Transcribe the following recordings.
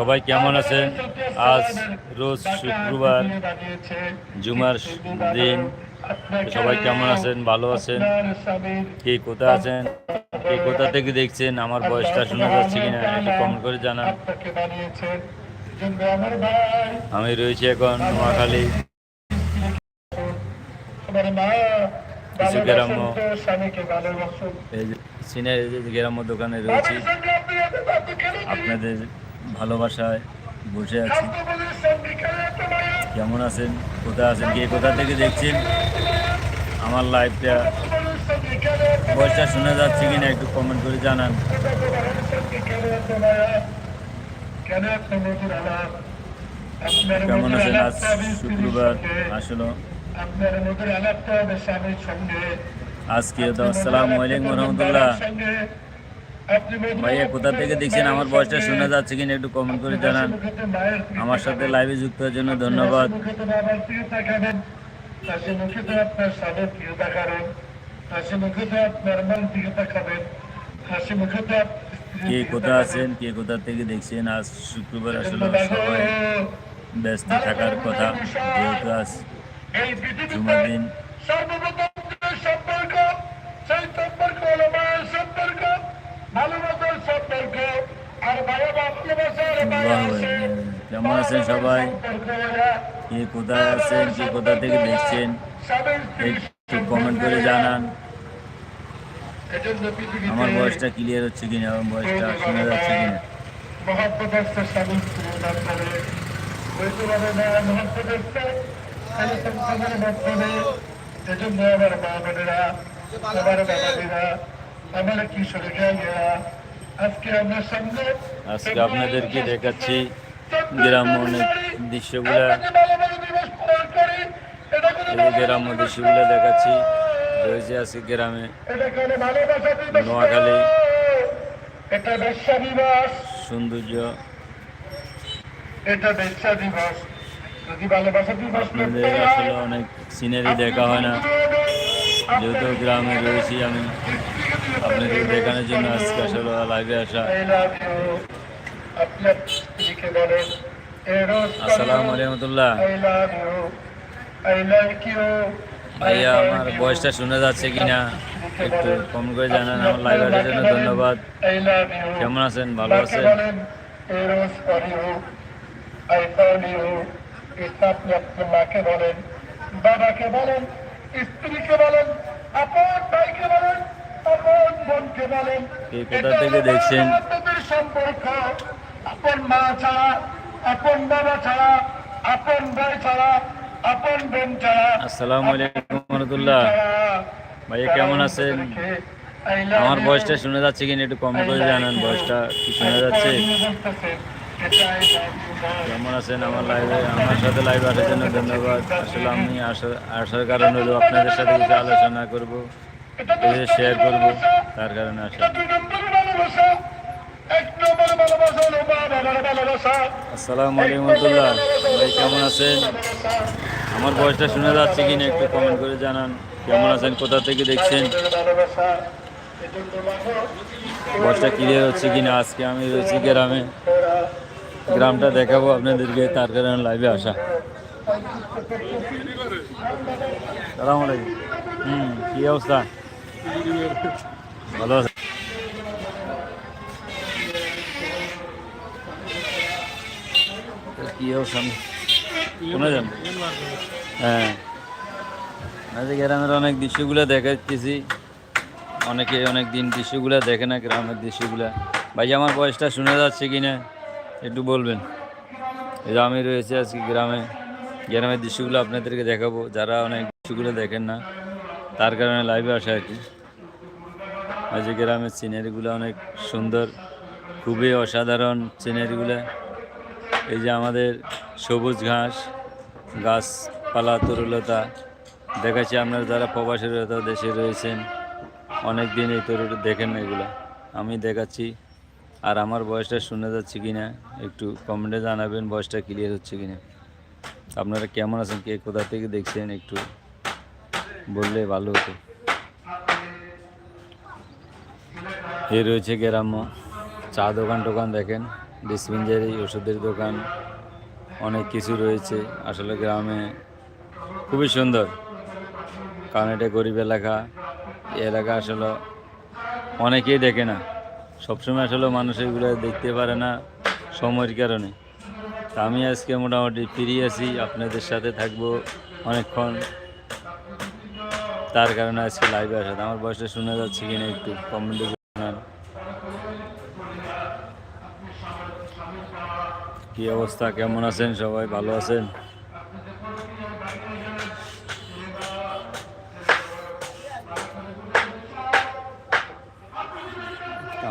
সবাই কেমন আছেন? আজ রোজ শুক্রবার, জুমার দিন। সবাই কেমন আছেন? ভালো আছেন? কে কোথায় আছেন? কে কোথা থেকে দেখছেন? আমার বয়সটা শোনা যাচ্ছে কিনা একটু কমেন্ট করে জানান। আমি রয়েছি এখন নোয়াখালী। গ্রাম্য। সিনের গ্রাম্য দোকানে রয়েছি। আপনাদের ভালোবাসায় বসে আছি। কেমন আছেন? কোথায় আছেন? কে কোথা থেকে দেখছেন? আমার লাইফটা বয়সটা শোনা যাচ্ছে কিনা একটু কমেন্ট করে জানান। কেমন আছেন? আজ শুক্রবার আসলে। আজকে তো আসসালামু আলাইকুম রহমতুল্লাহ। ভাইয়া, কোথা থেকে দেখছেন? আমার বয়সটা শোনা যাচ্ছে কিনা একটু কমেন্ট করে জানান। আমার সাথে লাইভে যুক্ত হওয়ার জন্য ধন্যবাদ। কে কোথা আছেন? কে কোথা থেকে দেখছেন? আজ শুক্রবার আসলে সবাই ব্যস্ত থাকার কথা, যেহেতু আজ জুমার দিন। সর্বপ্রথম সম্পর্ক, সেই সম্পর্ক ভালোবাসার সম্পর্ক আর ভালো ভালোবাসার মায়া বাহ আছে। ভাই, কেমন আছেন সবাই? কে কোথায় আছেন কে কোথা থেকে দেখছেন? একটু কমেন্ট করে জানান। আমার বয়সটা ক্লিয়ার হচ্ছে কিনা? আমার বয়সটা শোনা যাচ্ছে কিনা? এজন্য আমার মা বোনেরা আমার গাইয়েরা আজকে আমরা সামনে আজকে আপনাদেরকে দেখাচ্ছি গ্রাম্য অনেক দৃশ্যগুলা। গ্রাম্য দৃশ্যগুলো দেখাচ্ছি। রয়েছে আজকে গ্রামে নোয়াখালী। সৌন্দর্য। এটা বেশ্যা দিবস। দিবস আপনাদের আসলে অনেক সিনারি দেখা হয় না। যেহেতু গ্রামে রয়েছি আমি। আপনাদের দেখানোর জন্য আজকে আসলে লাইভে আসা। আসসালামু আলাইকুমতুল্লাহ। ভাইয়া, আমার বয়সটা শোনা যাচ্ছে কিনা, একটু কম করে জানান, আমার লাইভ আসার জন্য ধন্যবাদ. কেমন আছেন? ভালো আছেন? বলেন বাবাকে বলেন, স্ত্রীকে বলেন, আপন ভাইকে বলেন কে কোথা থেকে দেখছেন? আপনাদের সম্পর্ক। আপন মা ছাড়া আপন বাবা ছাড়া আপন ভাই ছাড়া আপন বোন ছাড়া আসসালামু আলাইকুম রহমতুল্লাহ। কেমন আছেন? আমার বয়সটা শোনা যাচ্ছে কিনা একটু কম করে জানান বয়সটা কি শোনা যাচ্ছে? কেমন আছেন আমার লাইভে আমার সাথে লাইভ আসার জন্য ধন্যবাদ। আসলে আমি আসার কারণ হলো আপনাদের সাথে কিছু আলোচনা করব। শেয়ার করব তার কারণে আসা। আসসালামু আলাইকুম রহমতুল্লাহ ভাই কেমন আছেন? আমার বয়সটা শোনা যাচ্ছে কিনা একটু কমেন্ট করে জানান। কেমন আছেন? কোথা থেকে দেখছেন? বয়সটা ক্লিয়ার হচ্ছে কিনা? আজকে আমি রয়েছি গ্রামে। গ্রামটা দেখাবো আপনাদেরকে তার কারণে লাইভে আসা। সালাম আলাইকুম। হুম কী অবস্থা? ভালো আছে। কি হ্যাঁ। গ্রামের অনেক দৃশ্যগুলো দেখাচ্ছি। অনেকে অনেক দিন দৃশ্যগুলো দেখে না গ্রামের দৃশ্যগুলো। ভাই আমার বয়সটা শোনা যাচ্ছে কি না, একটু বলবেন। এই আমি রয়েছে আজকে গ্রামে। গ্রামের দৃশ্যগুলো আপনাদেরকে দেখাবো। যারা অনেক দৃশ্যগুলো দেখেন না তার কারণে লাইভে আসা আর কি আজ গ্রামের সিনারিগুলো অনেক সুন্দর, খুবই অসাধারণ সিনারিগুলো এই যে আমাদের সবুজ ঘাস, গাছপালা, তরুলতা। দেখাচ্ছি আপনারা যারা প্রবাসী রয়েছে দেশে রয়েছেন। অনেক দিন এই তরু দেখেন এগুলো। আমি দেখাচ্ছি, আর আমার বয়সটা শুনে যাচ্ছে কি না একটু কমেন্টে জানাবেন বয়সটা ক্লিয়ার হচ্ছে কি না আপনারা কেমন আছেন? কে কোথা থেকে দেখছেন একটু বললে ভালো হতো। এ রয়েছে গ্রাম্য। চা দোকান টোকান দেখেন ডিসপেন্সারি ওষুধের দোকান, অনেক কিছু রয়েছে। আসলে গ্রামে খুবই সুন্দর। কারণ এটা গরিব এলাকা। এই এলাকা আসলে অনেকেই দেখে না। সবসময় আসলে মানুষ এগুলো দেখতে পারে না সময়ের কারণে। আমি আজকে মোটামুটি ফিরিয়ে আছি আপনাদের সাথে থাকব অনেকক্ষণ। তার কারণে আজকে লাইভে আসা আমার বয়সটা শোনা যাচ্ছে কিনা একটু কমেন্টে কি অবস্থা? কেমন আছেন সবাই? ভালো আছেন?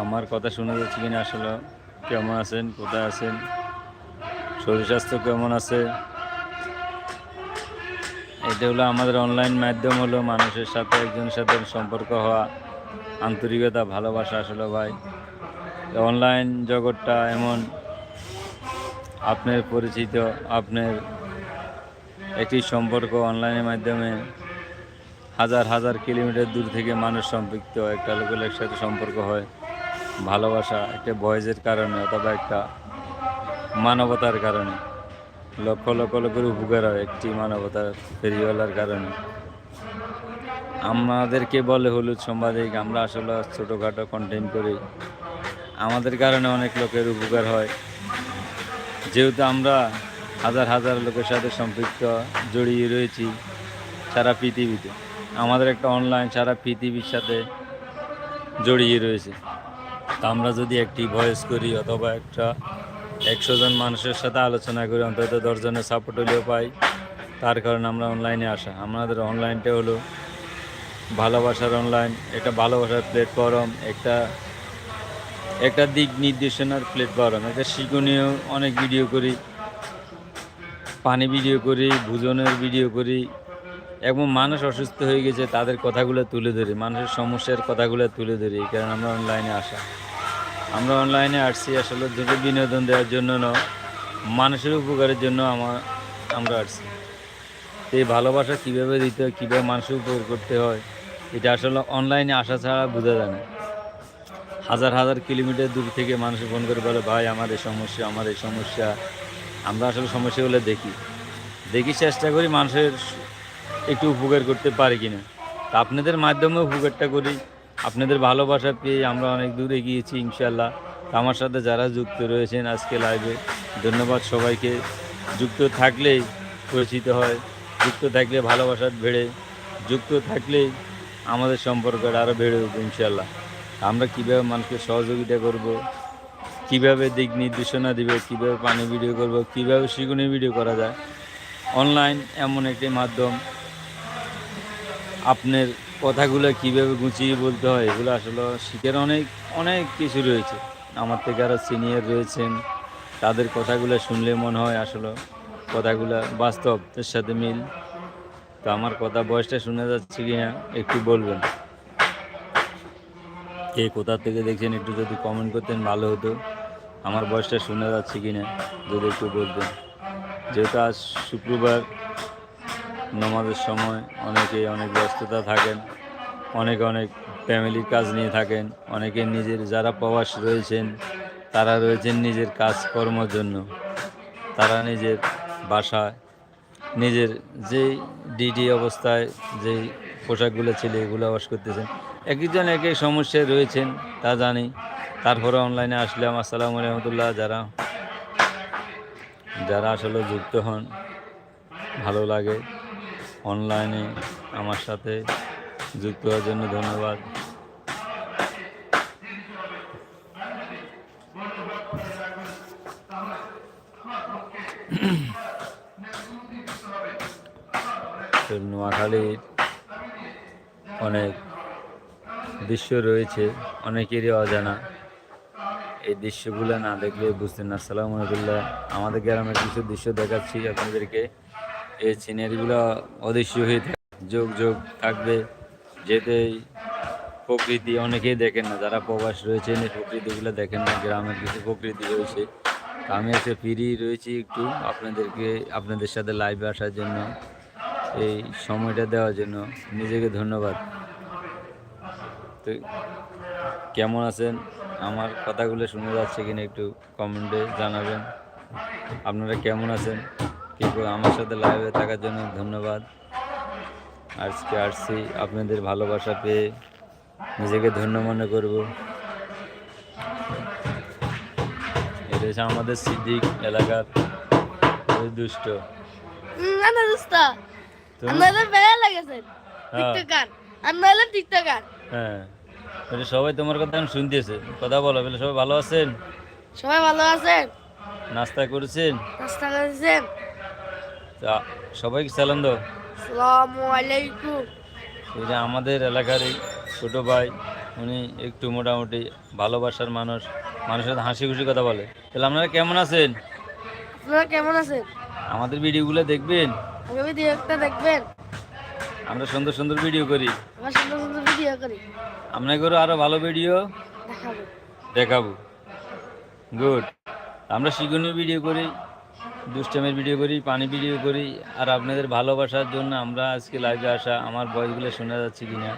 আমার কথা শোনা যাচ্ছে কিনা আসলে? কেমন আছেন? কোথায় আছেন? শরীর স্বাস্থ্য কেমন আছে? এটা হলো আমাদের অনলাইন মাধ্যম হলো মানুষের সাথে একজনের সাথে সম্পর্ক হওয়া, আন্তরিকতা, ভালোবাসা আসলে ভাই। অনলাইন জগৎটা এমন, আপনার পরিচিত, আপনার একটি সম্পর্ক অনলাইনের মাধ্যমে হাজার হাজার কিলোমিটার দূর থেকে মানুষ সম্পৃক্ত। একটা লোকের একসাথে সম্পর্ক হয়, ভালোবাসা, একটা বয়সের কারণে অথবা একটা মানবতার কারণে। লক্ষ লক্ষ লোকের উপকার হয় একটি মানবতার ফেরিওয়ালার কারণে। আমাদেরকে বলে হলুদ সাংবাদিক, আমরা আসলে ছোটোখাটো কন্টেন্ট করি। আমাদের কারণে অনেক লোকের উপকার হয়। যেহেতু আমরা হাজার হাজার লোকের সাথে সম্পৃক্ত, জড়িয়ে রয়েছি সারা পৃথিবীতে। আমাদের একটা অনলাইন সারা পৃথিবীর সাথে জড়িয়ে রয়েছে। তা আমরা যদি একটি ভয়েস করি অথবা একটা একশো জন মানুষের সাথে আলোচনা করি, অন্তত দশজনের সাপোর্ট হলেও পাই। তার কারণে আমরা অনলাইনে আসা। আমাদের অনলাইনটা হলো ভালোবাসার অনলাইন একটা ভালোবাসার প্ল্যাটফর্ম একটা একটা দিক নির্দেশনার প্ল্যাটফর্ম একটা শিক্ষণীয় অনেক ভিডিও করি, পানি ভিডিও করি, ভোজনের ভিডিও করি। এবং মানুষ অসুস্থ হয়ে গেছে, তাদের কথাগুলো তুলে ধরি, মানুষের সমস্যার কথাগুলো তুলে ধরি কারণ আমরা অনলাইনে আসা। আমরা অনলাইনে আসছি, আসলে দুটো বিনোদন দেওয়ার জন্য না, মানুষের উপকারের জন্য আমার, আমরা আসছি। এই ভালোবাসা কীভাবে দিতে হয়, কীভাবে মানুষের উপকার করতে হয়, এটা আসলে অনলাইনে আসা ছাড়া বোঝা যায় না। হাজার হাজার কিলোমিটার দূর থেকে মানুষ ফোন করে বলে, ভাই, আমার এই সমস্যা, আমার এই সমস্যা। আমরা আসলে সমস্যাগুলো দেখি। দেখি চেষ্টা করি মানুষের একটু উপকার করতে পারি কিনা। তা আপনাদের মাধ্যমে উপকারটা করি। আপনাদের ভালোবাসা পেয়ে আমরা অনেক দূরে গিয়েছি ইনশাল্লাহ আমার সাথে যারা যুক্ত রয়েছেন আজকে লাইভে ধন্যবাদ সবাইকে। যুক্ত থাকলেই পরিচিত হয়, যুক্ত থাকলে ভালোবাসা বেড়ে, যুক্ত থাকলেই আমাদের সম্পর্কটা আরও বেড়ে উঠবে ইনশাল্লাহ আমরা কীভাবে মানুষকে সহযোগিতা করব, কীভাবে দিক নির্দেশনা দিবে, কীভাবে পানি ভিডিও করব, কীভাবে শিগুনি ভিডিও করা যায় অনলাইন এমন একটি মাধ্যম আপনার কথাগুলো কীভাবে গুছিয়ে বলতে হয়, এগুলো আসলে শিখের অনেক অনেক কিছু রয়েছে। আমার থেকে আরও সিনিয়র রয়েছেন, তাদের কথাগুলো শুনলে মনে হয় আসলে কথাগুলো বাস্তবের সাথে মিল। তো আমার কথা বয়সটা শোনা যাচ্ছে কি না একটু বলবেন। কে কোথা থেকে দেখছেন একটু যদি কমেন্ট করতেন ভালো হতো। আমার বয়সটা শোনা যাচ্ছে কি না যদি একটু বলতেন। যেহেতু আজ শুক্রবার, নমাজের সময় অনেকে অনেক ব্যস্ততা থাকেন। অনেক অনেক ফ্যামিলির কাজ নিয়ে থাকেন, অনেকে নিজের যারা প্রবাস রয়েছেন, তারা রয়েছেন নিজের কাজকর্মের জন্য। তারা নিজের বাসায়, নিজের যেই ডিডি অবস্থায় যেই পোশাকগুলো ছিল এগুলো ওয়াশ করতেছেন। এক একজন এক এক সমস্যায় রয়েছেন, তা জানি। তারপরে অনলাইনে আসলাম, আসসালামু রহমতুল্লাহ যারা যারা আসলে যুক্ত হন, ভালো লাগে। অনলাইনে আমার সাথে যুক্ত হওয়ার জন্য ধন্যবাদ। নোয়াখালীর অনেক দৃশ্য রয়েছে, অনেকেরই অজানা। এই দৃশ্যগুলো না দেখলে বুঝতেন না। আসসালামু আলাইকুল্লাহ আমাদের গ্রামের কিছু দৃশ্য দেখাচ্ছি আপনাদেরকে। এই সিনারিগুলো অদৃশ্য হয়ে যোগ যোগ থাকবে। যেতে প্রকৃতি, অনেকেই দেখেন না, যারা প্রবাস রয়েছেন এই প্রকৃতিগুলো দেখেন না, গ্রামের কিছু প্রকৃতি রয়েছে। আমি এসে ফিরি রয়েছি একটু আপনাদেরকে, আপনাদের সাথে লাইভে আসার জন্য, এই সময়টা দেওয়ার জন্য। নিজেকে ধন্যবাদ। তো কেমন আছেন? আমার কথাগুলো শুনে যাচ্ছে কিনা একটু কমেন্টে জানাবেন। আপনারা কেমন আছেন? কিন্তু আমার সাথে লাইভে থাকার জন্য ধন্যবাদ। আজকে আসছি আপনাদের ভালোবাসা পেয়ে নিজেকে ধন্য মনে করব। এটা হচ্ছে আমাদের সিদ্দিক এলাকার দুষ্ট। না আপনাদের বেড়া লাগেছেন হ্যাঁ। টিকটকার। আপনারা টিকটকার। হ্যাঁ। বলে সবাই তোমার কথা শুনতেছে। কথা বলো বলে সবাই ভালো আছেন? সবাই ভালো আছেন? নাস্তা করেছেন? নাস্তা করেছেন? তা সবাইকে সালাম দাও। যে আমাদের এলাকার এই ছোটো ভাই উনি একটু মোটামুটি ভালোবাসার মানুষ মানুষের সাথে হাসি খুশি কথা বলে। তাহলে আপনারা কেমন আছেন? আপনারা কেমন আছেন? আমাদের ভিডিওগুলো দেখবেন? একটা দেখবেন? আমরা সুন্দর সুন্দর ভিডিও করি। আমার সুন্দর সুন্দর ভিডিও করি। আপনাদেরও আরও ভালো ভিডিও? দেখাবো। দেখাবো। গুড। আমরা শিখনীয় ভিডিও করি। দুষ্টামের ভিডিও করি পানি ভিডিও করি আর আপনাদের ভালোবাসার জন্য আমরা আজকে লাইভে আসা আমার বয়সগুলো শোনা যাচ্ছে কি না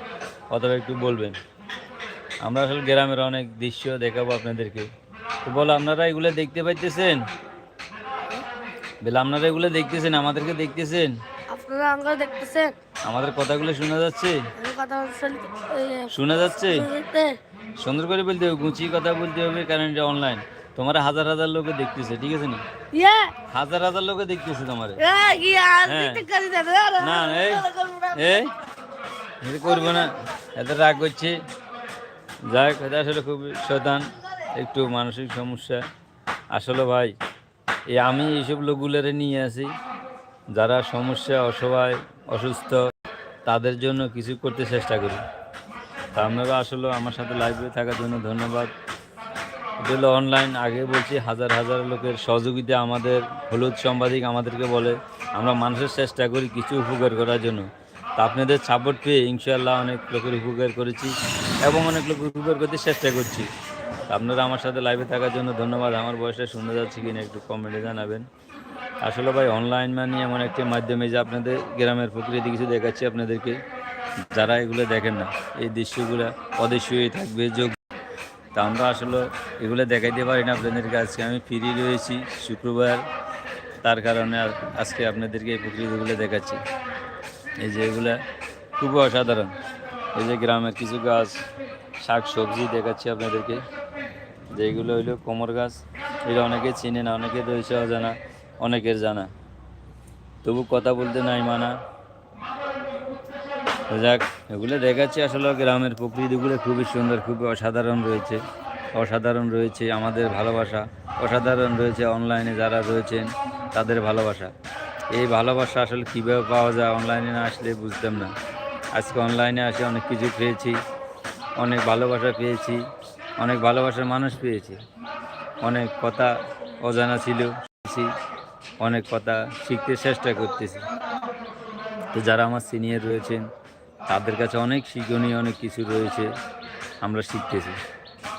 অথবা একটু বলবেন। আমরা আসলে গ্রামের অনেক দৃশ্য দেখাবো আপনাদেরকে। তো বলো আপনারা এগুলো দেখতে পাইতেছেন? বলে আপনারা এগুলো দেখতেছেন আমাদেরকে দেখতেছেন? আপনারা আঙ্গুল দেখতেছেন? আমাদের কথাগুলো শোনা যাচ্ছে? শোনা যাচ্ছে? সুন্দর করে বলতে হবে গুছিয়ে কথা বলতে হবে কারণ এটা অনলাইন তোমার হাজার হাজার লোকে দেখতেছে ঠিক আছে না হাজার হাজার লোকে দেখতেছে তোমার হ্যাঁ। না এই করব না এত রাগ করছে যাক এটা আসলে খুব শতান একটু মানসিক সমস্যা আসলে ভাই এই আমি এইসব লোকগুলোরে নিয়ে আসি যারা সমস্যা অসহায় অসুস্থ তাদের জন্য কিছু করতে চেষ্টা করি তা আপনারা আসলে আমার সাথে লাইভে থাকার জন্য ধন্যবাদ হলো অনলাইন আগে বলছি, হাজার হাজার লোকের সহযোগিতা আমাদের, হলুদ সাংবাদিক আমাদেরকে বলে, আমরা মানুষের চেষ্টা করি কিছু উপকার করার জন্য। তা আপনাদের সাপোর্ট পেয়ে ইনশাল্লাহ অনেক লোকের উপকার করেছি এবং অনেক লোকের উপকার করতে চেষ্টা করছি। আপনারা আমার সাথে লাইভে থাকার জন্য ধন্যবাদ। আমার বয়সটা শুনে যাচ্ছে কিনা একটু কমেন্টে জানাবেন। আসলে ভাই অনলাইন মানে এমন একটি মাধ্যমে যে আপনাদের গ্রামের প্রকৃতি কিছু দেখাচ্ছি আপনাদেরকে। যারা এগুলো দেখেন না, এই দৃশ্যগুলো অদৃশ্যই থাকবে, যোগ তা আমরা আসলে এগুলো দেখাইতে পারি না আপনাদেরকে। আজকে আমি ফ্রি রয়েছি শুক্রবার। তার কারণে আজকে আপনাদেরকে এই প্রকৃতিগুলো দেখাচ্ছি। এই যে এগুলো খুবই অসাধারণ। এই যে গ্রামের কিছু গাছ, শাক সবজি দেখাচ্ছি আপনাদেরকে। যে এগুলো হইল কোমর গাছ। এটা অনেকে চিনে না, অনেকে রয়েছে অজানা অনেকের জানা। তবু কথা বলতে নাই মানা। তো যাক, এগুলো দেখাচ্ছি আসলে গ্রামের প্রকৃতিগুলো খুবই সুন্দর, খুবই অসাধারণ রয়েছে। অসাধারণ রয়েছে আমাদের ভালোবাসা, অসাধারণ রয়েছে অনলাইনে যারা রয়েছেন, তাদের ভালোবাসা। এই ভালোবাসা আসলে কীভাবে পাওয়া যায় অনলাইনে না আসলে বুঝতাম না। আজকে অনলাইনে আসে অনেক কিছু পেয়েছি, অনেক ভালোবাসা পেয়েছি, অনেক ভালোবাসার মানুষ পেয়েছি। অনেক কথা অজানা ছিল অনেক কথা শিখতে চেষ্টা করতেছি। তো যারা আমার সিনিয়র রয়েছেন তাদের কাছে অনেক শিক্ষণীয় অনেক কিছু রয়েছে, আমরা শিখতেছি।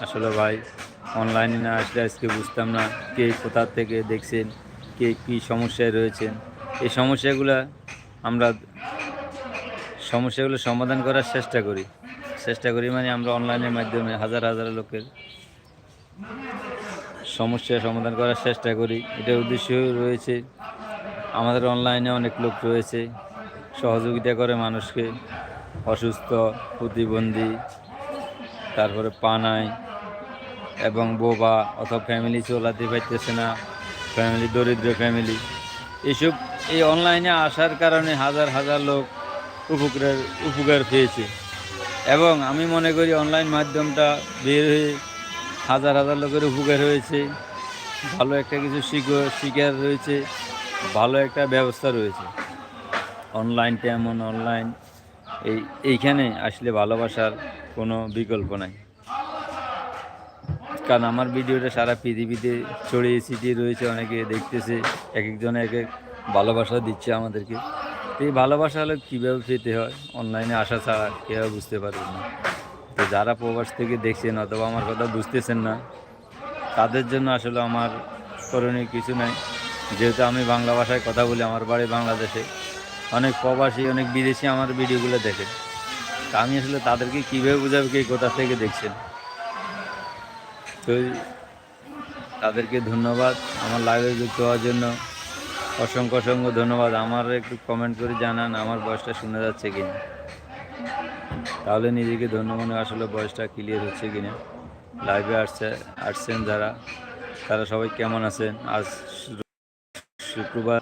আসলে ভাই অনলাইনে না আসলে আজকে বুঝতাম না কে কোথা থেকে দেখছেন, কে কী সমস্যায় রয়েছেন। এই সমস্যাগুলো আমরা, সমস্যাগুলো সমাধান করার চেষ্টা করি। চেষ্টা করি মানে আমরা অনলাইনের মাধ্যমে হাজার হাজার লোকের সমস্যা সমাধান করার চেষ্টা করি। এটার উদ্দেশ্য রয়েছে, আমাদের অনলাইনে অনেক লোক রয়েছে, সহযোগিতা করে মানুষকে। অসুস্থ, প্রতিবন্ধী, তারপরে পানায় এবং বোবা অথবা ফ্যামিলি চলাতে পারতেছে না ফ্যামিলি দরিদ্র ফ্যামিলি এসব এই অনলাইনে আসার কারণে হাজার হাজার লোক উপকার উপকার পেয়েছে। এবং আমি মনে করি অনলাইন মাধ্যমটা বের হয়ে হাজার হাজার লোকের উপকার হয়েছে। ভালো একটা কিছু শিকার রয়েছে, ভালো একটা ব্যবস্থা রয়েছে। অনলাইনটা এমন অনলাইন এই, এইখানে আসলে ভালোবাসার কোনো বিকল্প নাই। কারণ আমার ভিডিওটা সারা পৃথিবীতে ছড়িয়ে ছিটিয়ে রয়েছে, অনেকে দেখতেছে এক একজনে এক এক ভালোবাসা দিচ্ছে আমাদেরকে। তো এই ভালোবাসা হলে কীভাবে পেতে হয়? অনলাইনে আসা ছাড়া কীভাবে বুঝতে পারবেন না। তো যারা প্রবাস থেকে দেখছেন অথবা আমার কথা বুঝতেছেন না, তাদের জন্য আসলে আমার করণীয় কিছু নাই। যেহেতু আমি বাংলা ভাষায় কথা বলি, আমার বাড়ি বাংলাদেশে। অনেক প্রবাসী, অনেক বিদেশি আমার ভিডিওগুলো দেখে। তা আমি আসলে তাদেরকে কীভাবে বোঝাবো কে কোথা থেকে দেখছেন? তো তাদেরকে ধন্যবাদ আমার লাইভে যুক্ত হওয়ার জন্য। অসংখ্য অসংখ্য ধন্যবাদ। আমার একটু কমেন্ট করে জানান আমার বয়সটা শোনা যাচ্ছে কিনা। তাহলে নিজেকে ধন্য মনে আসলে বয়সটা ক্লিয়ার হচ্ছে কিনা। লাইভে আসছে, আসছেন যারা, তারা সবাই কেমন আছেন? আজ শুক্রবার।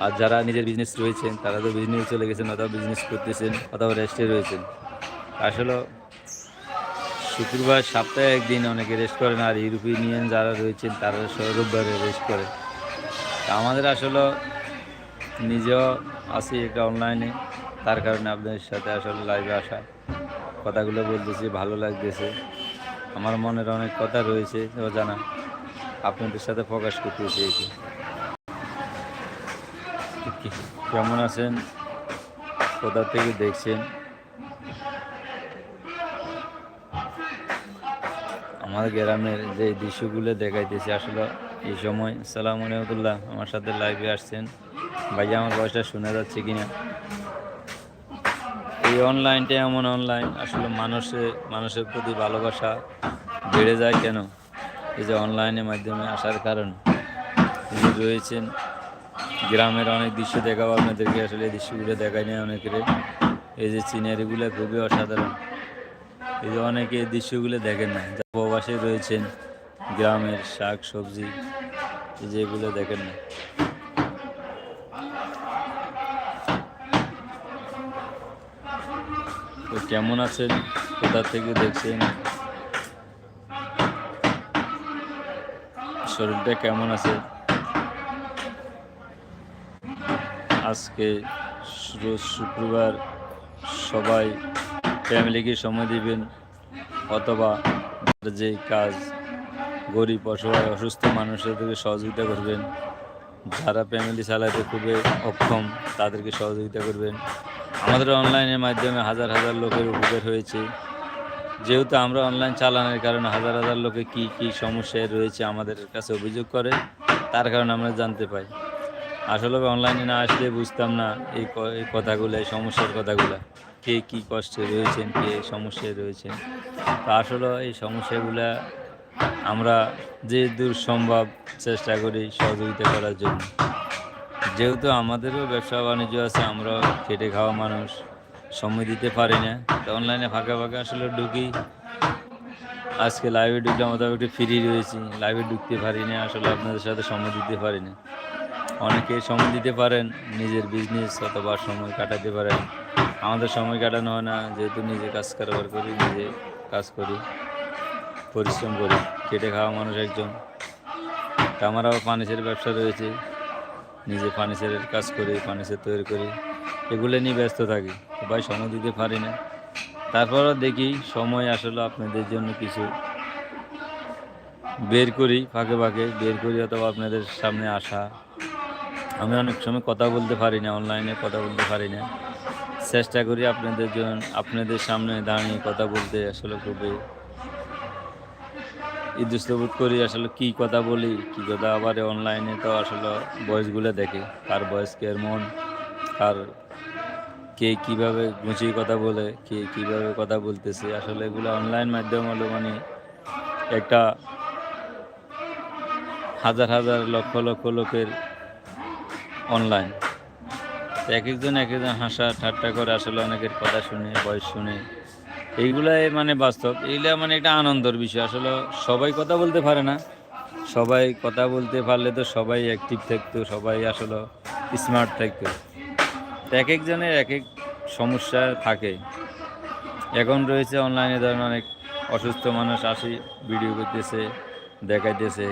আর যারা নিজের বিজনেস রয়েছেন, তারা তো বিজনেস চলে গেছেন, অথবা বিজনেস করতেছেন, অথবা রেস্টে রয়েছেন। আসলে শুক্রবার সপ্তাহে একদিন অনেকে রেস্ট করেন, আর ইউরোপিয়ান যারা রয়েছেন, তারা রোববারে রেস্ট করে। তা আমাদের আসলে নিজেও আছি একটা অনলাইনে তার কারণে আপনাদের সাথে আসলে লাইভে আসা। কথাগুলো বলতেছি, ভালো লাগতেছে। আমার মনের অনেক কথা রয়েছে জানা আপনাদের সাথে প্রকাশ করতেছি আর কি তো কি- কেমন আছেন? কোথা থেকে দেখছেন? আমার গ্রামের যে দৃশ্যগুলো দেখাইতেছি, আসলে এই সময়, সালাম রহমতুল্লাহ আমার সাথে লাইভে আসছেন। ভাইয়া আমার বয়সটা শোনা যাচ্ছে কিনা? এই অনলাইনটা এমন অনলাইন আসলে মানুষে, মানুষের প্রতি ভালোবাসা বেড়ে যায় কেন? এই যে অনলাইনের মাধ্যমে আসার কারণ রয়েছেন গ্রামের অনেক দৃশ্য দেখাবো আপনাদেরকে। আসলে এই দৃশ্যগুলো দেখায় নেয় অনেকের। এই যে সিনারিগুলো খুবই অসাধারণ। এই যে অনেকে এই দৃশ্যগুলো দেখেন না যারা প্রবাসে রয়েছেন, গ্রামের শাক, সবজি, এই যে এগুলো দেখেন না তো কেমন আছেন? কোথা থেকে দেখছেন? শরীরটা কেমন আছে? আজকে রোজ শুক্রবার সবাই ফ্যামিলিকে সময় দিবেন, অথবা যে কাজ গরিব, অসহায়, অসুস্থ মানুষদেরকে সহযোগিতা করবেন, যারা ফ্যামিলি চালাতে খুবই অক্ষম, তাদেরকে সহযোগিতা করবেন। আমাদের অনলাইনের মাধ্যমে হাজার হাজার লোকের উপকার হয়েছে। যেহেতু আমরা অনলাইন চালানোর কারণে হাজার হাজার লোকে কি কি সমস্যায় রয়েছে আমাদের কাছে অভিযোগ করে, তার কারণে আমরা জানতে পাই। আসলে অনলাইনে না আসলে বুঝতাম না এই কথাগুলো, এই সমস্যার কথাগুলো। কে কী কষ্টে রয়েছেন, কে সমস্যায় রয়েছেন। তো আসলে এই সমস্যাগুলো আমরা যে দূর সম্ভব চেষ্টা করি সহযোগিতা করার জন্য। যেহেতু আমাদেরও ব্যবসা বাণিজ্য আছে আমরা খেটে খাওয়া মানুষ, সময় দিতে পারি না। তো অনলাইনে ফাঁকা ফাঁকা আসলে ঢুকি। আজকে লাইভে ঢুকলাম অথবা একটু ফ্রি রয়েছি। লাইভে ঢুকতে পারি না, আসলে আপনাদের সাথে সময় দিতে পারি না। অনেকে সময় দিতে পারেন, নিজের বিজনেস অথবা সময় কাটাতে পারেন। আমাদের সময় কাটানো হয় না, যেহেতু নিজে কাজ কারবার করি, নিজে কাজ করি, পরিশ্রম করি কেটে খাওয়া মানুষ একজন। আমার আবার ফার্নিচারের ব্যবসা রয়েছে, নিজে ফার্নিচারের কাজ করি, ফার্নিচার তৈরি করি, এগুলো নিয়ে ব্যস্ত থাকি। ভাই, সময় দিতে পারি না। তারপরও দেখি সময় আসলে আপনাদের জন্য কিছু বের করি, ফাঁকে ফাঁকে বের করি, অথবা আপনাদের সামনে আসা। আমি অনেক সময় কথা বলতে পারি না অনলাইনে কথা বলতে পারি না। চেষ্টা করি আপনাদের জন্য আপনাদের সামনে দাঁড়িয়ে কথা বলতে আসলে খুবই ইদুস্তবোধ করি আসলে কি কথা বলি, কি কথা। আবার অনলাইনে তো আসলে বয়সগুলো দেখে, কার বয়স কেমন কার কে কীভাবে গুছিয়ে কথা বলে, কে কীভাবে কথা বলতেছে। আসলে এগুলো অনলাইন মাধ্যম হলো মানে একটা হাজার হাজার লক্ষ লক্ষ লোকের অনলাইন তো এক একজন এক একজন হাসা ঠাট্টা করে আসলে অনেকের কথা শুনে, বয়স শুনে। এইগুলাই মানে বাস্তব। এইগুলা মানে একটা আনন্দের বিষয়। আসলে সবাই কথা বলতে পারে না। সবাই কথা বলতে পারলে তো সবাই অ্যাক্টিভ থাকতো, সবাই আসলে স্মার্ট থাকতো। এক একজনের এক এক সমস্যা থাকে। এখন রয়েছে অনলাইনে ধরেন অনেক অসুস্থ মানুষ আসি ভিডিও করতেছে, দেখাইতেছে,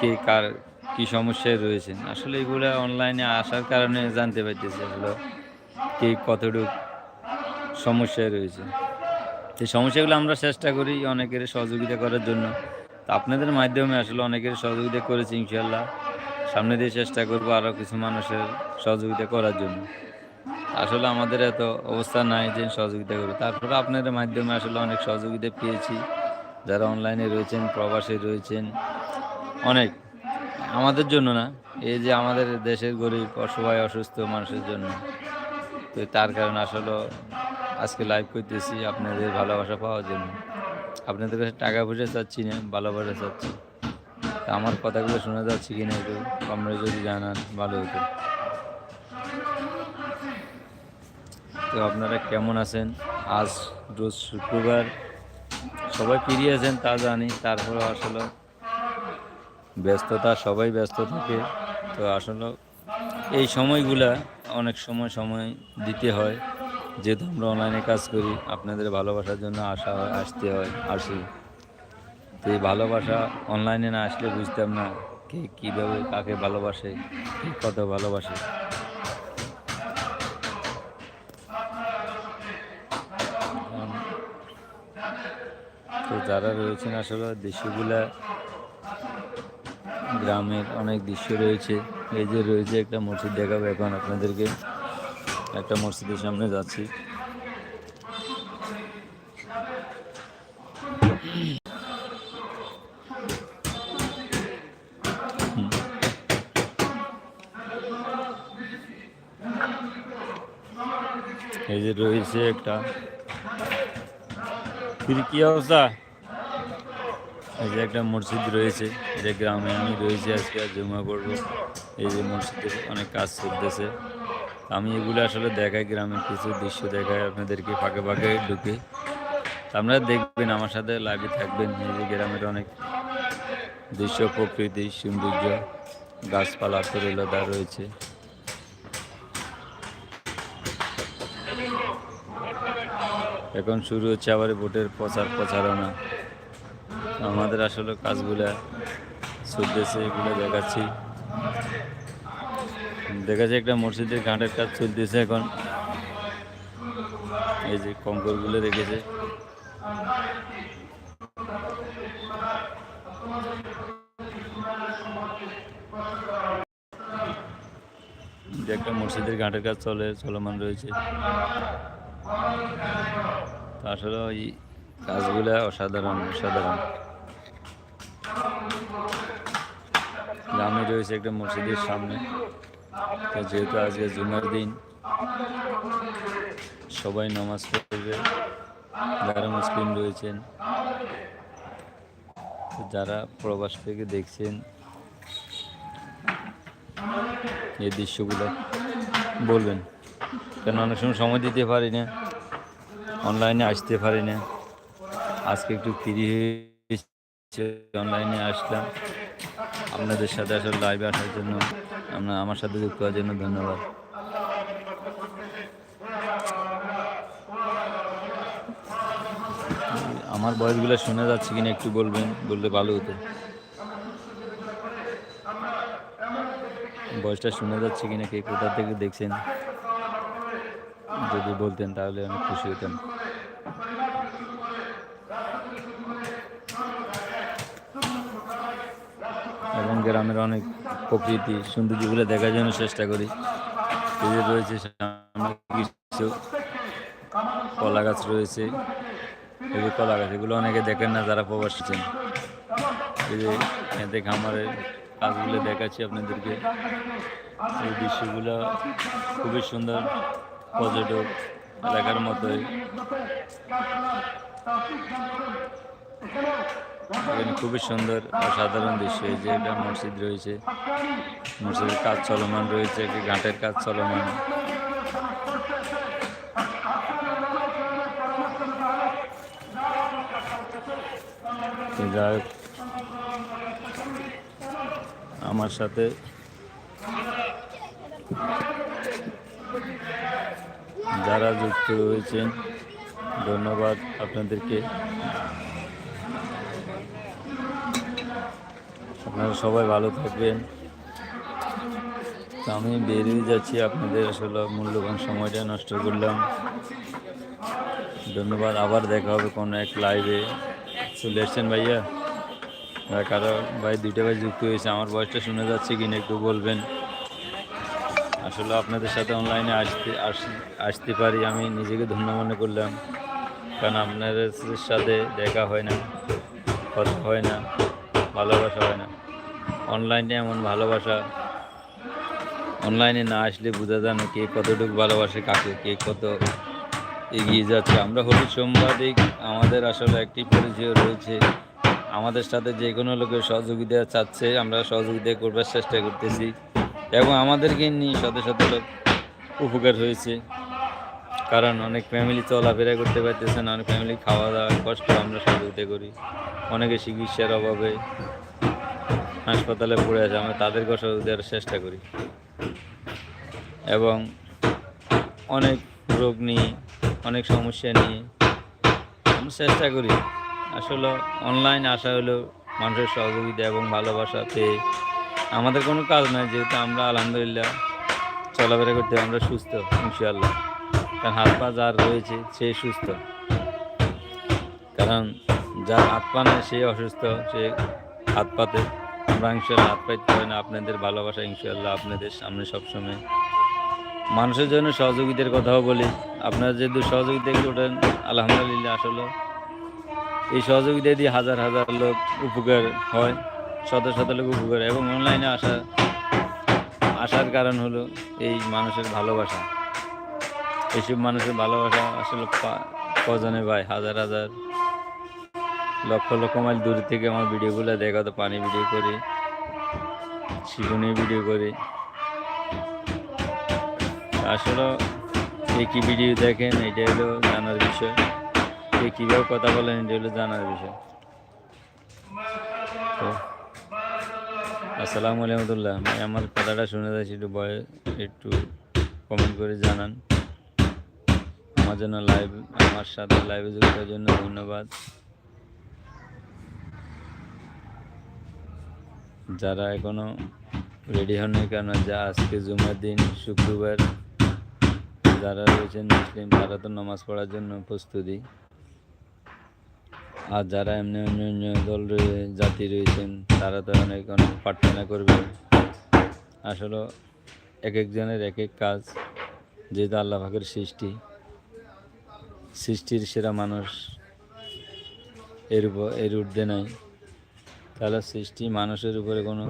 কে কার কি সমস্যায় রয়েছেন? আসলে এগুলো অনলাইনে আসার কারণে জানতে পারতেছি আসলে কে কতটুকু সমস্যায় রয়েছে। সেই সমস্যাগুলো আমরা চেষ্টা করি অনেকের সহযোগিতা করার জন্য। তো আপনাদের মাধ্যমে আসলে অনেকের সহযোগিতা করেছি ইনশাল্লাহ সামনে দিয়ে চেষ্টা করব আরও কিছু মানুষের সহযোগিতা করার জন্য। আসলে আমাদের এত অবস্থা নাই যে সহযোগিতা করব। তারপরে আপনাদের মাধ্যমে আসলে অনেক সহযোগিতা পেয়েছি। যারা অনলাইনে রয়েছেন, প্রবাসে রয়েছেন, অনেক। আমাদের জন্য না, এই যে আমাদের দেশের গরিব, অসহায়, অসুস্থ মানুষের জন্য। তো তার কারণে আসলে আজকে লাইভ করতেছি আপনাদের ভালোবাসা পাওয়ার জন্য। আপনাদের কাছে টাকা পয়সা চাচ্ছি না, ভালোবাসা চাচ্ছি। তা আমার কথাগুলো শোনা যাচ্ছে কিনা একটু আপনারা যদি জানান, ভালো হতো। তো আপনারা কেমন আছেন? আজ রোজ শুক্রবার। সবাই ফিরে আছেন, তা জানি। তারপরে আসলে ব্যস্ততা, সবাই ব্যস্ত থাকে। তো আসলে এই সময়গুলা অনেক সময় সময় দিতে হয়। যেহেতু আমরা অনলাইনে কাজ করি, আপনাদের ভালোবাসার জন্য আসা হয়, আসতে হয়, আসি। তো এই ভালোবাসা অনলাইনে না আসলে বুঝতাম না কে কীভাবে কাকে ভালোবাসে, কে কত ভালোবাসে। তো যারা রয়েছেন আসলে দৃশ্যগুলা গ্রামের অনেক দৃশ্য রয়েছে। এই যে রয়েছে একটা মসজিদ দেখাবো এখন আপনাদেরকে। একটা মসজিদের সামনে যাচ্ছি। এই যে রয়েছে একটা। কি অবস্থা? এই যে একটা মসজিদ রয়েছে এটা গ্রামে আমি রয়েছি আজকে আর জমা করব। এই যে মসজিদের অনেক কাজ চলতেছে। আমি এগুলো আসলে দেখাই, গ্রামের কিছু দৃশ্য দেখাই, আপনাদেরকে ফাঁকে ফাঁকে ঢুকে। আপনারা দেখবেন, আমার সাথে লাইভে থাকবেন। এই যে গ্রামের অনেক দৃশ্য, প্রকৃতি, সৌন্দর্য, গাছপালা, তরুলতা রয়েছে। এখন শুরু হচ্ছে আবার ভোটের প্রচার প্রচারণা আমাদের আসলে কাজগুলা চলতেছে, এগুলো দেখাচ্ছি। দেখাচ্ছে একটা মসজিদের ঘাটের কাজ চলতেছে এখন। এই যে কঙ্করগুলো রেখেছে একটা মসজিদের ঘাটের কাজ চলে, চলমান রয়েছে। আসলে ওই কাজগুলা অসাধারণ অসাধারণ। গ্রামে রয়েছে একটা মসজিদের সামনে। তো যেহেতু আজকে জুমার দিন, সবাই নামাজ পড়বে, যারা মুসলিম রয়েছেন। যারা প্রবাস থেকে দেখছেন, এই দৃশ্যগুলো বলবেন। কেন অনেক সময় সময় দিতে পারি না, অনলাইনে আসতে পারি না। আজকে একটু ফ্রি হয়েছে অনলাইনে আসলাম। আপনাদের সাথে আসলে লাইভে আসার জন্য আপনার আমার সাথে যুক্ত হওয়ার জন্য ধন্যবাদ। আমার বয়সগুলো শোনা যাচ্ছে কিনা একটু বলবেন, বললে ভালো হতো। বয়সটা শোনা যাচ্ছে কিনা কে কোথা থেকে দেখছেন, যদি বলতেন তাহলে অনেক খুশি হতাম এবং গ্রামের অনেক প্রকৃতি সৌন্দর্যগুলো দেখার জন্য চেষ্টা করি। যে রয়েছে কিছু কলা গাছ রয়েছে। এই যে কলা গাছ এগুলো অনেকে দেখেন না, যারা প্রবাসীছেন যে এতে খামারের কাজগুলো দেখাচ্ছি আপনাদেরকে। এই দৃশ্যগুলো খুবই সুন্দর পর্যটক এলাকার মতোই। এখানে খুবই সুন্দর অসাধারণ দৃশ্য এই যে একটা মসজিদ রয়েছে। মসজিদের কাজ চলমান রয়েছে, একটি ঘাটের কাজ চলমান। যাই আমার সাথে যারা যুক্ত হয়েছেন ধন্যবাদ আপনাদেরকে। আপনারা সবাই ভালো থাকবেন। তো আমি বেরিয়ে যাচ্ছি আপনাদের আসলে মূল্যবান সময়টা নষ্ট করলাম। ধন্যবাদ, আবার দেখা হবে কোনো এক লাইভে চলে এসছেন ভাইয়া? কারও, ভাই দুইটা ভাই যুক্ত হয়েছে, আমার বয়সটা শুনে যাচ্ছে কিনা একটু বলবেন। আসলে আপনাদের সাথে অনলাইনে আসতে, আস- আসতে পারি, আমি নিজেকে ধন্য মনে করলাম। কারণ আপনাদের সাথে দেখা হয় না, কথা হয় না, ভালোবাসা হয় না। অনলাইনে এমন ভালোবাসা। অনলাইনে না আসলে বোঝা যায় না কে কতটুকু ভালোবাসে কাকে, কে কত এগিয়ে যাচ্ছে। আমরা হলুদ সাংবাদিক আমাদের আসলে একটি পরিচয় রয়েছে। আমাদের সাথে যে কোনো লোকের সহযোগিতা চাচ্ছে, আমরা সহযোগিতা করবার চেষ্টা করতেছি এবং আমাদেরকে নিয়ে শত শত লোক উপকার হয়েছে। কারণ অনেক ফ্যামিলি চলাফেরা করতে পারতেছে না, অনেক ফ্যামিলি খাওয়া দাওয়া কষ্ট আমরা সহযোগিতা করি। অনেকে চিকিৎসার অভাবে হাসপাতালে পড়ে আছে, আমরা তাদেরকে সহযোগিতার চেষ্টা করি। এবং অনেক রোগ নিয়ে, অনেক সমস্যা নিয়ে আমরা চেষ্টা করি। আসলে অনলাইন আসা হলো মানুষের সহযোগিতা এবং ভালোবাসা পেয়ে। আমাদের কোনো কাজ নাই, যেহেতু আমরা আলহামদুলিল্লাহ চলাফেরা করতে আমরা সুস্থ, ইনশাআল্লাহ। কারণ হাত পা যার রয়েছে, সে সুস্থ। কারণ যার হাত পা নেই, সে অসুস্থ, সে হাত পাতে আমরা ইনশাল্লাহ হাত পাইতে পারি না। আপনাদের ভালোবাসা ইনশাল্লাহ আপনাদের সামনে সবসময়। মানুষের জন্য সহযোগিতার কথাও বলি। আপনারা যেহেতু সহযোগিতা করেন আলহামদুলিল্লাহ আসলে এই সহযোগিতা দিয়ে হাজার হাজার লোক উপকার হয়, শত শত লোক উপকার এবং অনলাইনে আসা, আসার কারণ হলো এই মানুষের ভালোবাসা। এইসব মানুষের ভালোবাসা আসলে কজনে ভাই হাজার হাজার লক্ষ লক্ষ মাইল দূর থেকে আমার ভিডিওগুলো দেখা, তো পানি ভিডিও করি শিশুনি ভিডিও করি। আসলে কে কী ভিডিও দেখেন, এটা হলো জানার বিষয়। কে কীভাবে কথা বলেন, এটা হলো জানার বিষয়। তো, আসসালামু আলহামদুলিল্লাহ আমি আমার কথাটা শুনে যাচ্ছি, একটু বয়ে একটু কমেন্ট করে জানান। আমার জন্য লাইভ আমার সাথে লাইভে যুক্তের জন্য ধন্যবাদ। যারা এখনও রেডি হননি কেন যা আজকে জুমার দিন, শুক্রবার, যারা রয়েছেন মুসলিম, তারা তো নামাজ পড়ার জন্য প্রস্তুতি। আর যারা এমনি অন্য অন্য দল রয়ে, জাতি রয়েছেন, তারা তো অনেক অনেক প্রার্থনা করবে। আসলে এক একজনের এক এক কাজ, যেহেতু আল্লাহ পাকের সৃষ্টি, সৃষ্টির সেরা মানুষ এর এর ঊর্ধ্বে নাই। তাহলে সৃষ্টি মানুষের উপরে কোনো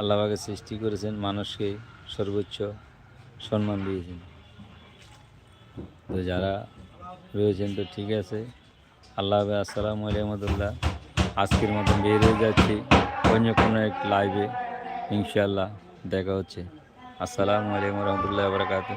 আল্লাহকে সৃষ্টি করেছেন, মানুষকে সর্বোচ্চ সম্মান দিয়েছেন। তো যারা রয়েছেন, তো ঠিক আছে। আল্লাহ আসসালামু আলহামদুলিল্লাহ আজকের মতন বের হয়ে যাচ্ছি অন্য কোনো এক লাইভে ইনশাল্লাহ দেখা হচ্ছে। আসসালামু আলাইকুম রহমতুল্লাহ বরকাত